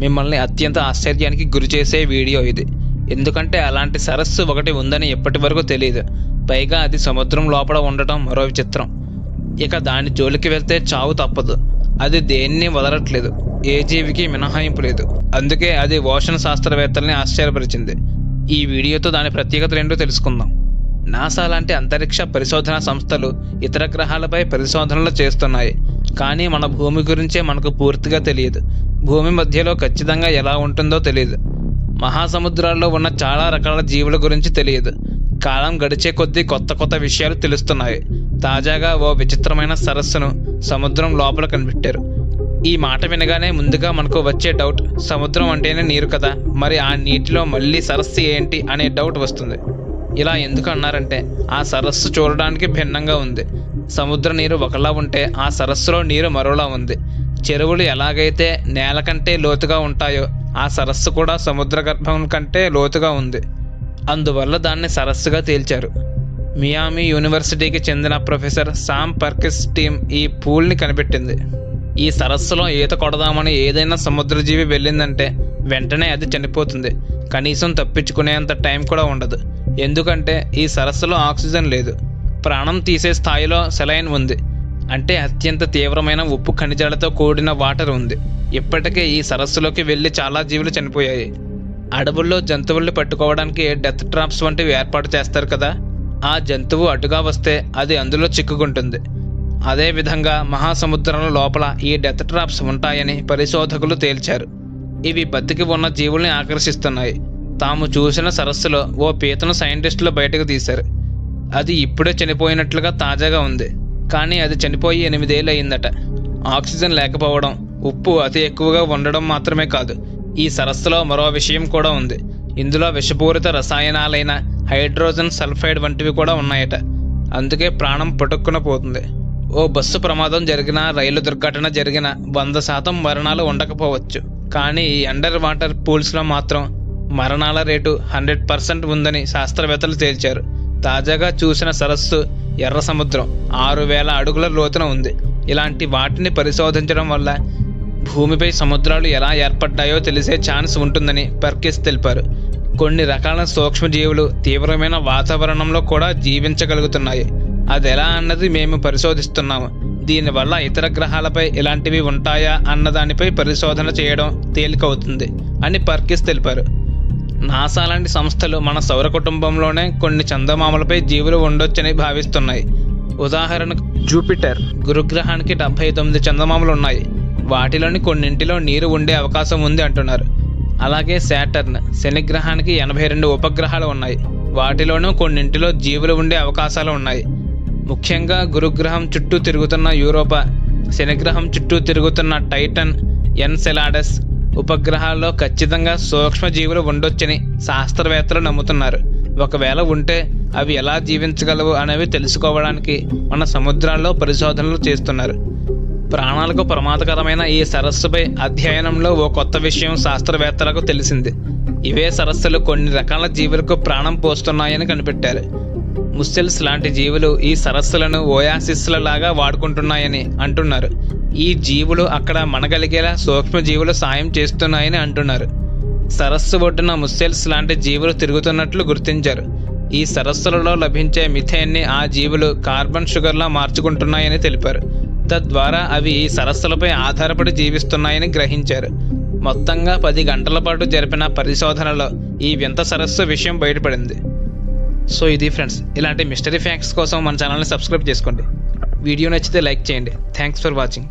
మిమ్మల్ని అత్యంత ఆశ్చర్యానికి గురి చేసే వీడియో ఇది. ఎందుకంటే అలాంటి సరస్సు ఒకటి ఉందని ఇప్పటి వరకు తెలియదు పైగా అది సముద్రం లోపల ఉండటం మరో విచిత్రం. ఇక దాని జోలికి వెళ్తే చావు తప్పదు. అది దేన్ని వదలట్లేదు. ఏ జీవికి మినహాయింపు లేదు. అందుకే అది ఓషన్ శాస్త్రవేత్తల్ని ఆశ్చర్యపరిచింది. ఈ వీడియోతో దాని ప్రత్యేకత ఏంటో తెలుసుకుందాం. నాసా లాంటి అంతరిక్ష పరిశోధన సంస్థలు ఇతర గ్రహాలపై పరిశోధనలు చేస్తున్నాయి. కానీ మన భూమి గురించే మనకు పూర్తిగా తెలియదు. భూమి మధ్యలో ఖచ్చితంగా ఎలా ఉంటుందో తెలియదు మహాసముద్రాల్లో ఉన్న చాలా రకాల జీవుల గురించి తెలియదు. కాలం గడిచే కొద్దీ కొత్త కొత్త విషయాలు తెలుస్తున్నాయి. తాజాగా ఓ విచిత్రమైన సరస్సును సముద్రం లోపల కనిపెట్టారు. ఈ మాట వినగానే ముందుగా మనకు వచ్చే డౌట్ సముద్రం అంటేనే నీరు కదా? మరి ఆ నీటిలో మళ్ళీ సరస్సు ఏంటి అనే డౌట్ వస్తుంది. ఇలా ఎందుకు అన్నారంటే ఆ సరస్సు చూడడానికి భిన్నంగా ఉంది. సముద్ర నీరు ఒకలా ఉంటే ఆ సరస్సులో నీరు మరోలా ఉంది. చెరువులు ఎలాగైతే నేల కంటే లోతుగా ఉంటాయో ఆ సరస్సు కూడా సముద్ర గర్భం కంటే లోతుగా ఉంది. అందువల్ల దాన్ని సరస్సుగా తేల్చారు. మియామి యూనివర్సిటీకి చెందిన ప్రొఫెసర్ సామ్ పర్కిస్ టీం ఈ పూల్ని కనిపెట్టింది. ఈ సరస్సులో ఈత కొడదామని ఏదైనా సముద్రజీవి వెళ్ళిందంటే వెంటనే అది చనిపోతుంది. కనీసం తప్పించుకునేంత టైం కూడా ఉండదు. ఎందుకంటే ఈ సరస్సులో ఆక్సిజన్ లేదు. ప్రాణం తీసే స్థాయిలో సెలైన్ ఉంది. అంటే అత్యంత తీవ్రమైన ఉప్పు ఖనిజాలతో కూడిన వాటర్ ఉంది. ఇప్పటికే ఈ సరస్సులోకి వెళ్ళి చాలా జీవులు చనిపోయాయి. అడవుల్లో జంతువుల్ని పట్టుకోవడానికి డెత్ ట్రాప్స్ వంటివి ఏర్పాటు చేస్తారు కదా? ఆ జంతువు అటుగా వస్తే అది అందులో చిక్కుకుంటుంది. అదేవిధంగా మహాసముద్రం లోపల ఈ డెత్ ట్రాప్స్ ఉంటాయని పరిశోధకులు తేల్చారు. ఇవి బతికి ఉన్న జీవుల్ని ఆకర్షిస్తున్నాయి. తాము చూసిన సరస్సులో ఓ పీతను సైంటిస్టులు బయటకు తీశారు. అది ఇప్పుడే చనిపోయినట్లుగా తాజాగా ఉంది. కానీ అది చనిపోయి ఎనిమిదేళ్ళు అయిందట ఆక్సిజన్ లేకపోవడం ఉప్పు అతి ఎక్కువగా ఉండడం మాత్రమే కాదు ఈ సరస్సులో మరో విషయం కూడా ఉంది. ఇందులో విషపూరిత రసాయనాలైన హైడ్రోజన్ సల్ఫైడ్ వంటివి కూడా ఉన్నాయట. అందుకే ప్రాణం పటుక్కున పోతుంది. ఓ బస్సు ప్రమాదం జరిగినా రైలు దుర్ఘటన జరిగిన వంద శాతం మరణాలు ఉండకపోవచ్చు. కానీ ఈ అండర్ వాటర్ పూల్స్లో మాత్రం మరణాల రేటు హండ్రెడ్ పర్సెంట్ ఉందని శాస్త్రవేత్తలు తేల్చారు. తాజాగా చూసిన సరస్సు ఎర్ర సముద్రం ఆరు వేల అడుగుల లోతున ఉంది. ఇలాంటి వాటిని పరిశోధించడం వల్ల భూమిపై సముద్రాలు ఎలా ఏర్పడ్డాయో తెలిసే ఛాన్స్ ఉంటుందని పర్కిస్ తెలిపారు. కొన్ని రకాల సూక్ష్మజీవులు తీవ్రమైన వాతావరణంలో కూడా జీవించగలుగుతున్నాయి. అది ఎలా అన్నది మేము పరిశోధిస్తున్నాము. దీనివల్ల ఇతర గ్రహాలపై ఇలాంటివి ఉంటాయా అన్నదానిపై పరిశోధన చేయడం తేలికవుతుంది అని పర్కిస్ తెలిపారు. నాసా లాంటి సంస్థలు మన సౌర కుటుంబంలోనే కొన్ని చందమామలపై జీవులు ఉండొచ్చని భావిస్తున్నాయి. ఉదాహరణకు జూపిటర్. గురుగ్రహానికి డెబ్బై తొమ్మిది చందమామలు ఉన్నాయి. వాటిలోని కొన్నింటిలో నీరు ఉండే అవకాశం ఉంది అంటున్నారు. అలాగే శాటర్న్ శని గ్రహానికి ఎనభై రెండు ఉపగ్రహాలు ఉన్నాయి. వాటిలోనూ కొన్నింటిలో జీవులు ఉండే అవకాశాలు ఉన్నాయి. ముఖ్యంగా గురుగ్రహం చుట్టూ తిరుగుతున్న యూరోపా శనిగ్రహం చుట్టూ తిరుగుతున్న టైటన్ ఎన్సెలాడస్ ఉపగ్రహాల్లో ఖచ్చితంగా సూక్ష్మజీవులు ఉండొచ్చని శాస్త్రవేత్తలు నమ్ముతున్నారు. ఒకవేళ ఉంటే అవి ఎలా జీవించగలవు అనేవి తెలుసుకోవడానికి మన సముద్రాల్లో పరిశోధనలు చేస్తున్నారు. ప్రాణాలకు ప్రమాదకరమైన ఈ సరస్సుపై అధ్యయనంలో ఓ కొత్త విషయం శాస్త్రవేత్తలకు తెలిసింది. ఇవే సరస్సులు కొన్ని రకాల జీవులకు ప్రాణం పోస్తున్నాయని కనిపెట్టారు. ముస్సెల్స్ లాంటి జీవులు ఈ సరస్సులను ఓయాసిస్ల లాగా వాడుకుంటున్నాయని అంటున్నారు. ఈ జీవులు అక్కడ మనగలిగేలా సూక్ష్మజీవులు సాయం చేస్తున్నాయని అంటున్నారు. సరస్సు ఒడ్డున ముస్సెల్స్ లాంటి జీవులు తిరుగుతున్నట్లు గుర్తించారు. ఈ సరస్సులలో లభించే మిథేన్ని ఆ జీవులు కార్బన్ షుగర్లా మార్చుకుంటున్నాయని తెలిపారు. తద్వారా అవి ఈ సరస్సులపై ఆధారపడి జీవిస్తున్నాయని గ్రహించారు. మొత్తంగా పది గంటల పాటు జరిపిన పరిశోధనలో ఈ వింత సరస్సు విషయం బయటపడింది. సో ఇది ఫ్రెండ్స్ ఇలాంటి మిస్టరీ ఫ్యాక్ట్స్ కోసం మన ఛానల్ని సబ్స్క్రైబ్ చేసుకోండి. వీడియో నచ్చితే లైక్ చేయండి. Thanks for watching